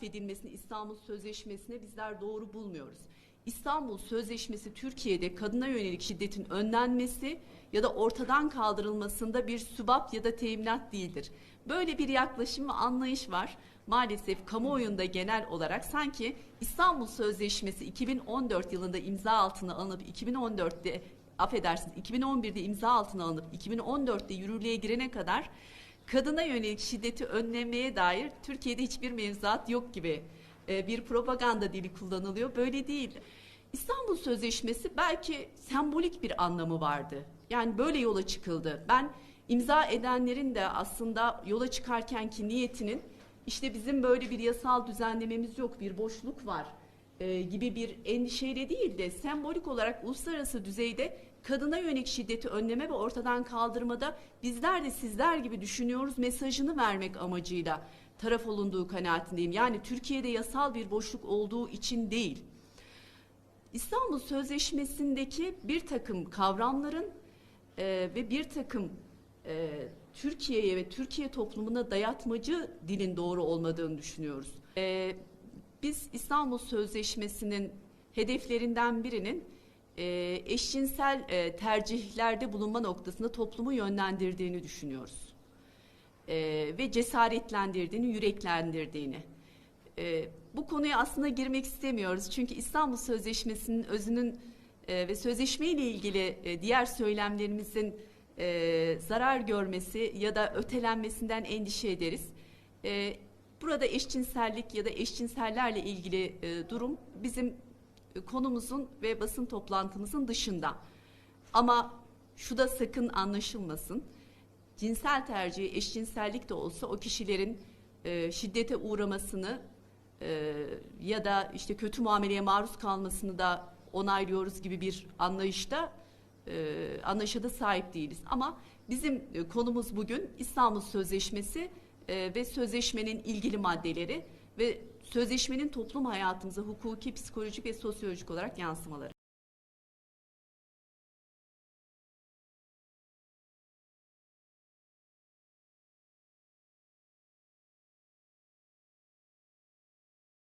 atfedilmesini İstanbul Sözleşmesi'ne bizler doğru bulmuyoruz. İstanbul Sözleşmesi Türkiye'de kadına yönelik şiddetin önlenmesi ya da ortadan kaldırılmasında bir sübap ya da teminat değildir. Böyle bir yaklaşım ve anlayış var. Maalesef kamuoyunda genel olarak sanki İstanbul Sözleşmesi 2014 yılında imza altına alınıp 2014'te affedersiniz 2011'de imza altına alınıp 2014'te yürürlüğe girene kadar kadına yönelik şiddeti önlemeye dair Türkiye'de hiçbir mevzuat yok gibi e, bir propaganda dili kullanılıyor. Böyle değil. İstanbul Sözleşmesi belki sembolik bir anlamı vardı. Yani böyle yola çıkıldı. Ben imza edenlerin de aslında yola çıkarkenki niyetinin işte bizim böyle bir yasal düzenlememiz yok, bir boşluk var e, gibi bir endişeyle değil de sembolik olarak uluslararası düzeyde kadına yönelik şiddeti önleme ve ortadan kaldırmada bizler de sizler gibi düşünüyoruz mesajını vermek amacıyla taraf olunduğu kanaatindeyim. Yani Türkiye'de yasal bir boşluk olduğu için değil. İstanbul Sözleşmesi'ndeki bir takım kavramların e, ve bir takım e, Türkiye'ye ve Türkiye toplumuna dayatmacı dilin doğru olmadığını düşünüyoruz. E, biz İstanbul Sözleşmesi'nin hedeflerinden birinin e, eşcinsel e, tercihlerde bulunma noktasında toplumu yönlendirdiğini düşünüyoruz. E, ve cesaretlendirdiğini, yüreklendirdiğini. E, bu konuya aslında girmek istemiyoruz. Çünkü İstanbul Sözleşmesi'nin özünün e, ve sözleşmeyle ilgili e, diğer söylemlerimizin e, zarar görmesi ya da ötelenmesinden endişe ederiz. E, burada eşcinsellik ya da eşcinsellerle ilgili e, durum bizim e, konumuzun ve basın toplantımızın dışında. Ama şu da sakın anlaşılmasın. Cinsel tercih, eşcinsellik de olsa o kişilerin e, şiddete uğramasını e, ya da işte kötü muameleye maruz kalmasını da onaylıyoruz gibi bir anlayışta e, anlayışa sahip değiliz. Ama bizim e, konumuz bugün İstanbul Sözleşmesi e, ve sözleşmenin ilgili maddeleri ve sözleşmenin toplum hayatımıza hukuki, psikolojik ve sosyolojik olarak yansımaları.